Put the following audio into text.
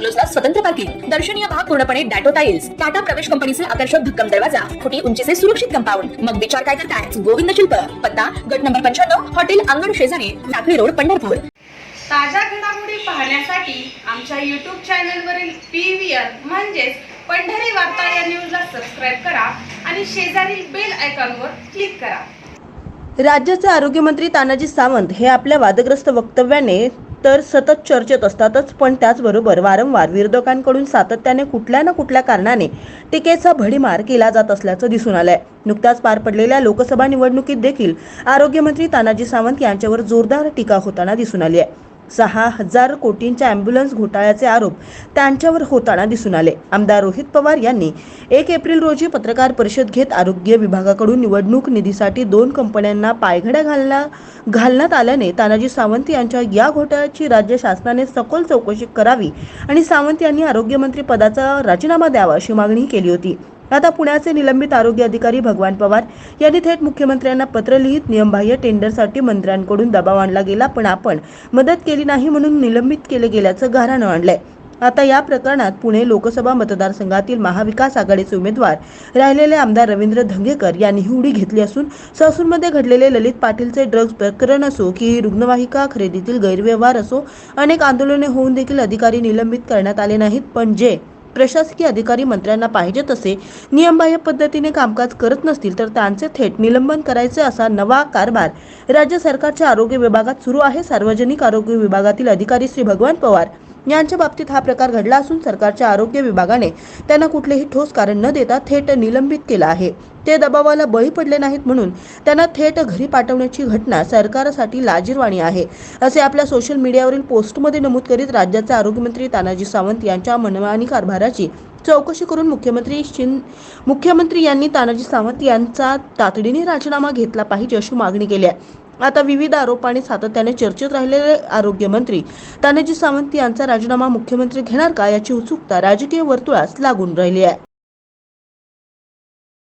बंगलोजला स्वतंत्र पार्किंग दर्शनीय भाग पूर्णपणे डॅटो टाइल्स टाटा प्रवेश कंपनीचे आकर्षक भक्कम दरवाजा फुटी उंचीचे सुरक्षित कंपाऊंड. मग विचार काय करताय? गोविंद शिल्प. पत्ता गट नंबर पंच्याण्णव हॉटेल अंगण शेजारी लाकडी रोड पंढरपूर. ताज्या घडामोडी पाहण्यासाठी आमच्या यूट्यूब चॅनलवरील पी व्ही आर म्हणजेच पंढरी वार्ता या न्यूजला सबस्क्राईब करा आणि शेजारील बेल आयकॉनवर क्लिक करा. राज्याचे आरोग्यमंत्री तानाजी सावंत हे आपल्या वादग्रस्त वक्तव्याने तर सतत चर्चेत असतातच पण त्याचबरोबर वारंवार विरोधकांकडून सातत्याने कुठल्या ना कुठल्या कारणाने टीकेचा भडीमार केला जात असल्याचं दिसून आलंय. नुकत्याच पार पडलेल्या लोकसभा निवडणुकीत देखील आरोग्यमंत्री तानाजी सावंत यांच्यावर जोरदार टीका होताना दिसून आली आहे. सहा हजार कोटींच्या अँब्युलन्स घोटाळ्याचे आरोप त्यांच्यावर होताना दिसून आले. आमदार रोहित पवार यांनी एक एप्रिल रोजी पत्रकार परिषद घेत आरोग्य विभागाकडून निवडणूक निधीसाठी दोन कंपन्यांना पायघड्या घालण्या घालण्यात आल्याने तानाजी सावंत यांच्या या घोटाळ्याची राज्य शासनाने सखोल चौकशी करावी आणि सावंत यांनी आरोग्यमंत्री पदाचा राजीनामा द्यावा अशी मागणी केली होती. आता पुण्याचे निलंबित आरोग्य अधिकारी भगवान पवार यांनी थेट मुख्यमंत्र्यांना पत्र लिहित नियमबाह्य टेंडरसाठी मंत्र्यांकडून दबाव आणला गेला पण आपण मदत केली नाही म्हणून निलंबित केले गेल्याचं गाऱ्हाणं आणलंय. आता या प्रकरणात पुणे लोकसभा मतदारसंघातील महाविकास आघाडीचे उमेदवार राहिलेले आमदार रवींद्र धंगेकर यांनीही उडी घेतली असून ससूरमध्ये घडलेले ललित पाटीलचे ड्रग्ज प्रकरण असो की रुग्णवाहिका खरेदीतील गैरव्यवहार असो अनेक आंदोलने होऊन देखील अधिकारी निलंबित करण्यात आले नाहीत पण जे प्रशासकीय अधिकारी मंत्र्यांना पाहिजे तसे नियमबाह्य पद्धतीने कामकाज करत नसतील तर त्यांचे थेट निलंबन करायचे असा नवा कारभार राज्य सरकारच्या आरोग्य विभागात सुरू आहे. सार्वजनिक आरोग्य विभागातील अधिकारी श्री भगवान पवार यांच्या बाबतीत हा प्रकार घडला असून सरकारच्या आरोग्य विभागाने त्यांना कुठलेही ठोस कारण न देता थेट निलंबित केलं आहे. ते दबावाला बळी पडले नाहीत म्हणून त्यांना थेट घरी पाठवण्याची घटना सरकारसाठी लाजीरवाणी आहे असे आपल्या सोशल मीडियावरील पोस्टमध्ये नमूद करीत राज्याचे आरोग्यमंत्री तानाजी सावंत यांच्या मनमानी कारभाराची चौकशी करून मुख्यमंत्री शिन मुख्यमंत्री यांनी तानाजी सावंत यांचा तातडीने राजीनामा घेतला पाहिजे अशी मागणी केली आहे. आता विविध आरोपांनी सातत्याने चर्चेत राहिलेले आरोग्यमंत्री तानाजी सावंत यांचा राजीनामा मुख्यमंत्री घेणार का याची उत्सुकता राजकीय वर्तुळास लागून राहिली आहे.